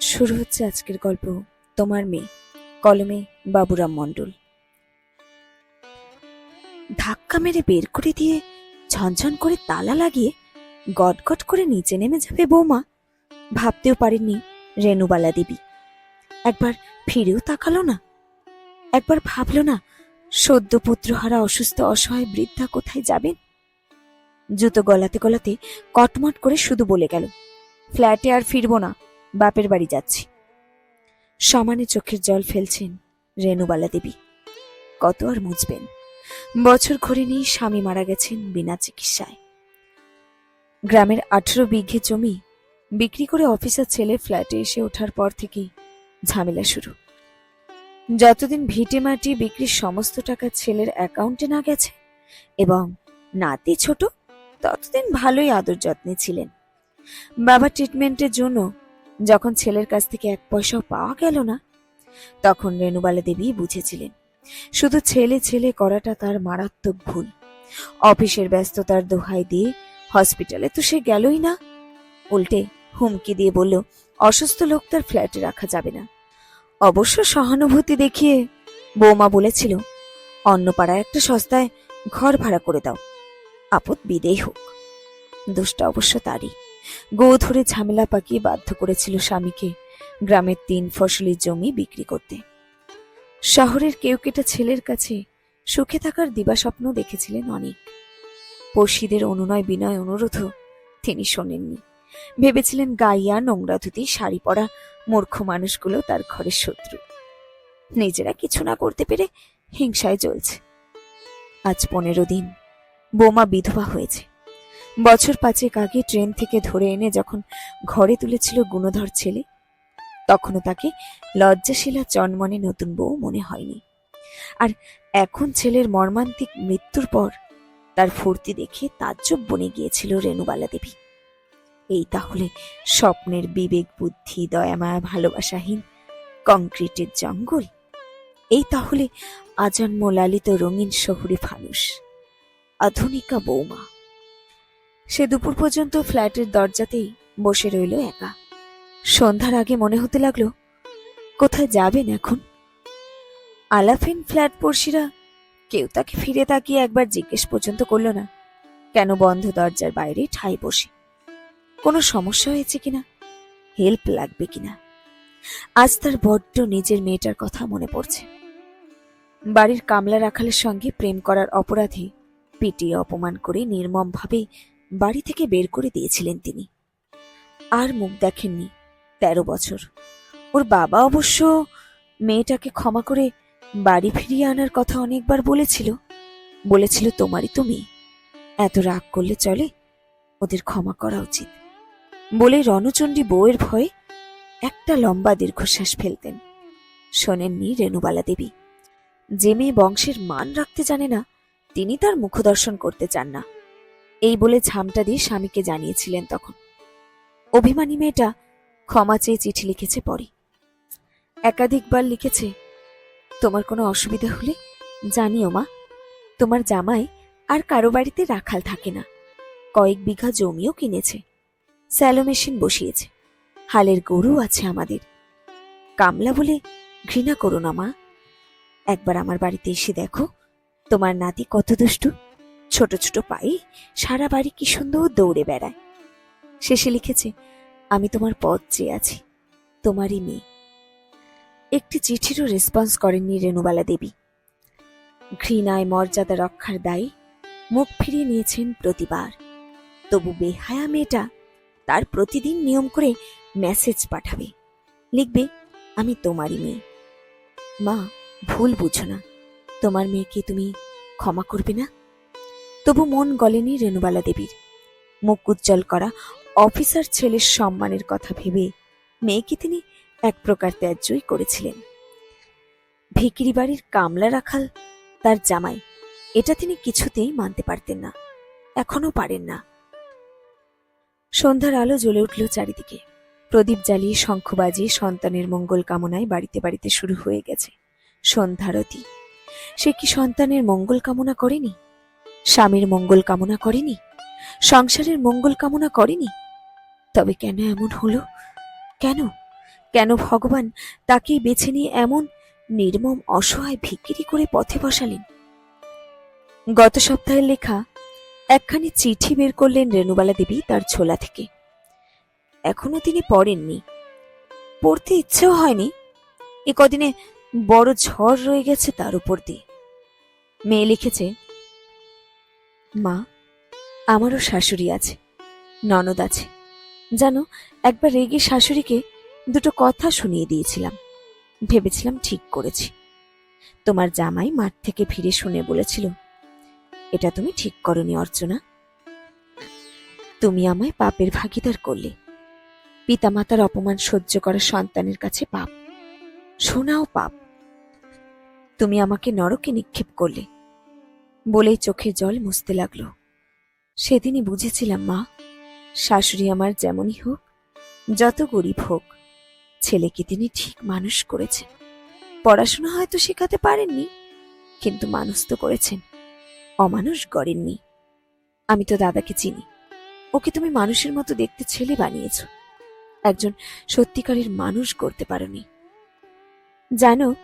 শুরু হচ্ছে আজকের গল্প তোমার মেয়ে, কলমে বাবুরাম মণ্ডল। ধাক্কা মেরে বের করে দিয়ে ঝনঝন করে তালা লাগিয়ে গটগট করে নিচে নেমে যাবে বৌমা। ভাবতেও পারেননি রেণুবালা দেবী। একবার ফিরেও তাকালো না। একবার ভাবলো না, সদ্য পুত্রহারা অসুস্থ অসহায় বৃদ্ধা কোথায় যাবেন? জুতো গলাতে গলাতে কটমট করে শুধু বলে গেল, ফ্ল্যাটে আর ফিরবো না। বাপের বাড়ি যাচ্ছি। সমানে চোখের জল ফেলছেন রেণুবালা দেবী। কত আর মুছবেন? বছর ঘুরে স্বামী মারা গেছেন বিনা চিকিৎসায়। গ্রামের আঠেরো বিঘে জমি বিক্রি করে অফিসার ছেলে ফ্ল্যাটে এসে ওঠার পর থেকেই ঝামেলা শুরু। যতদিন ভিটে মাটি বিক্রির সমস্ত টাকা ছেলের অ্যাকাউন্টে না গেছে এবং নাতি ছোট, ততদিন ভালোই আদর যত্নে ছিলেন। বাবা ট্রিটমেন্টের জন্য যখন ছেলের কাছ থেকে এক পয়সাও পাওয়া গেল না, তখন রেণুবালা দেবী বুঝেছিলেন, শুধু ছেলে ছেলে করাটা তার মারাত্মক ভুল। অফিসের ব্যস্ততার দোহাই দিয়ে হসপিটালে তো সে গেলই না। উল্টে হুমকি দিয়ে বলল, অসুস্থ লোক তার ফ্ল্যাটে রাখা যাবে না। অবশ্য সহানুভূতি দেখিয়ে বৌমা বলেছিল অন্য পাড়ায় একটা সস্তায় ঘর ভাড়া করে দাও। আপদ বিদেই হোক। দোষটা অবশ্য তারই। গো ধরে ঝামেলা পাকিয়ে বাধ্য করেছিল স্বামীকে গ্রামের তিন ফসলি জমি বিক্রি করতে। শহরের কেউ কেটা ছেলের কাছে সুখে থাকার দিবাস্বপ্ন দেখেছিলেন অনেক। পড়শিদের অনুনয় বিনয় অনুরোধও তিনি শোনেননি। ভেবেছিলেন গাইয়া নোংরা ধুতি, শাড়ি পরা মূর্খ মানুষগুলো তার ঘরের শত্রু। নিজেরা কিছু না করতে পেরে হিংসায় জ্বলছে। আজ পনেরো দিন, বোমা বিধবা হয়েছে। বছর পাঁচেক আগে ট্রেন থেকে ধরে এনে যখন ঘরে তুলেছিল গুণধর ছেলে, তখনও তাকে লজ্জাশীলা চনমনে নতুন বউ মনে হয়নি। আর এখন ছেলের মর্মান্তিক মৃত্যুর পর তার ফুর্তি দেখে তাজ্জব বনে গিয়েছিল রেণুবালা দেবী। এই তাহলে স্বপ্নের বিবেক, বুদ্ধি দয়ামায়া ভালোবাসাহীন কংক্রিটের জঙ্গল। এই তাহলে আজন্ম লালিত রঙিন শহুরে ফানুষ, আধুনিকা বৌমা। সে দুপুর পর্যন্ত ফ্ল্যাটের দরজাতেই বসে রইল একা। সন্ধ্যার আগে মনে হতে লাগল, কোথায় যাবেন এখন? আলাফিন ফ্ল্যাট পড়শিরা কেউ তাকে ফিরে তাকিয়ে একবার জিজ্ঞেস পর্যন্ত করল না, কেন বন্ধ দরজার বাইরে ঠাই বসে? কোনো সমস্যা হয়েছে কিনা? হেল্প লাগবে কিনা? আজ তার বড্ড নিজের মেয়েটার কথা মনে পড়ছে। বাড়ির কামলা রাখালের সঙ্গে প্রেম করার অপরাধে পিটিয়ে অপমান করে নির্মমভাবে বাড়ি থেকে বের করে দিয়েছিলেন তিনি। আর মুখ দেখেননি তেরো বছর। ওর বাবা অবশ্য মেয়েটাকে ক্ষমা করে বাড়ি ফিরিয়ে আনার কথা অনেকবার বলেছিল। বলেছিল, তোমারই তো মেয়ে। এত রাগ করলে চলে, ওদের ক্ষমা করা উচিত। বলে রণচণ্ডী বউয়ের ভয়ে একটা লম্বা দীর্ঘশ্বাস ফেলতেন। শোনেননি রেণুবালা দেবী। যে মেয়ে বংশের মান রাখতে জানে না, তিনি তার মুখদর্শন করতে চান না। এই বলে ঝামটা দিয়ে স্বামীকে জানিয়েছিলেন তখন। অভিমানী মেয়েটা ক্ষমা চেয়ে চিঠি লিখেছে পরে। একাধিকবার লিখেছে, তোমার কোনো অসুবিধা হলে জানিও মা, তোমার জামাই আর কারও বাড়িতে রাখাল থাকে না। কয়েক বিঘা জমিও কিনেছে, স্যালো মেশিন বসিয়েছে, হালের গরু আছে আমাদের। কামলা বলে ঘৃণা করো না মা, একবার আমার বাড়িতে এসে দেখো, তোমার নাতি কত দুষ্টু। ছোট ছোট পায়ে সারা বাড়ি কি সুন্দর দৌড়ে বেড়ায়। শেষে লিখেছে, আমি তোমার পথ চেয়ে আছি, তোমারই মেয়ে। একটি চিঠিরও রেসপন্স করেননি রেণুবালা দেবী। ঘৃণায় মর্যাদা রক্ষার দায়ে মুখ ফিরিয়ে নিয়েছেন প্রতিবার। তবু বেহায়া মেয়েটা তার প্রতিদিন নিয়ম করে মেসেজ পাঠাবে। লিখবে, আমি তোমারই মেয়ে। মা, ভুল বুঝো না। তোমার মেয়েকে তুমি ক্ষমা করবে না? তবু মন গলেনি রেণুবালা দেবীর। মুখ উজ্জ্বল করা অফিসার ছেলের সম্মানের কথা ভেবে মেয়েকে তিনি এক প্রকার ত্যায্যই করেছিলেন। ভিকিরি বাড়ির কামলা রাখাল, তার জামাই, এটা তিনি কিছুতেই মানতে পারতেন না এখনও পারেন না। সন্ধ্যার আলো জ্বলে উঠল চারিদিকে। প্রদীপ জ্বালিয়ে শঙ্খ বাজিয়ে সন্তানের মঙ্গল কামনায় বাড়িতে বাড়িতে শুরু হয়ে গেছে সন্ধ্যারতি। সে কি সন্তানের মঙ্গল কামনা করেনি? স্বামীর মঙ্গল কামনা করেনি? সংসারের মঙ্গল কামনা করেনি? তবে কেন এমন হলো? কেন? কেন ভগবান তাকে বেছে নিয়ে এমন নির্মম, অসহায় ভিকিরি করে পথে বসালেন? গত সপ্তাহের লেখা একখানি চিঠি বের করলেন রেণুবালা দেবী তার ছোলা থেকে। এখনও তিনি পড়েননি। পড়তে ইচ্ছেও হয়নি। এ কদিনে বড় ঝড় রয়ে গেছে তার উপর দিয়ে। মেয়ে লিখেছে মা, আমারও শাশুড়ি আছে, ননদ আছে। জানো, একবার রেগে শাশুড়িকে দুটো কথা শুনিয়ে দিয়েছিলাম। ভেবেছিলাম ঠিক করেছি। তোমার জামাই মাঠ থেকে ফিরে শুনে বলেছিল, এটা তুমি ঠিক করনি অর্চনা। তুমি আমায় পাপের ভাগিদার করলে। পিতামাতার অপমান সহ্য করা সন্তানের কাছে পাপ। শোনাও পাপ। তুমি আমাকে নরকে নিক্ষেপ করলে। বলেই চোখের জল মুছতে লাগল। সেদিনই বুঝেছিলাম, মা, শাশুড়ি আমার যেমনই হোক, যত গরিব হোক, ছেলেকে তিনি ঠিক মানুষ করেছেন। পড়াশোনা হয়তো শেখাতে পারেননি, কিন্তু মানুষ তো করেছেন, অমানুষ গড়েননি। আমি তো দাদাকে চিনি। ওকে তুমি মানুষের মতো দেখতে ছেলে বানিয়েছ। একজন সত্যিকারের মানুষ করতে পারোনি। জানো,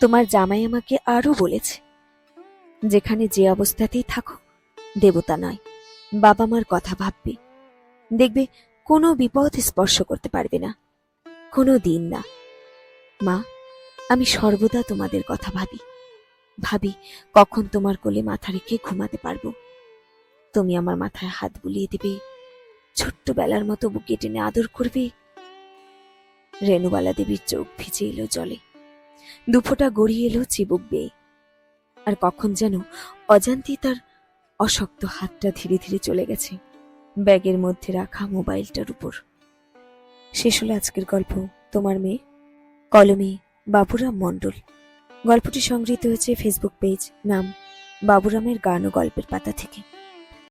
তোমার জামাই আমাকে আরও বলেছে যেখানে যে অবস্থাতেই থাকো দেবতা নয়, বাবা মার কথা ভাববে। দেখবে কোনো বিপদ স্পর্শ করতে পারবে না, কোনো দিন না। মা, আমি সর্বদা তোমাদের কথা ভাবি। ভাবি কখন তোমার কোলে মাথা রেখে ঘুমাতে পারব। তুমি আমার মাথায় হাত বুলিয়ে দেবে, ছোট্টবেলার মতো বুকে টেনে আদর করবে। রেণুবালা দেবীর চোখ ভিজে এলো জলে। দুফোটা গড়িয়ে এলো চিবুক বেয়ে। আর কখন যেন অজান্তি তার অশক্ত হাতটা ধীরে ধীরে চলে গেছে, ব্যাগের মধ্যে রাখা মোবাইলটার উপর। শেষ হলো আজকের গল্প। তোমার মেয়ে? কলমে বাবুরাম মণ্ডল। গল্পটি সংগৃহীত হয়েছে ফেসবুক পেজ নাম বাবুরামের গান ও গল্পের পাতা থেকে।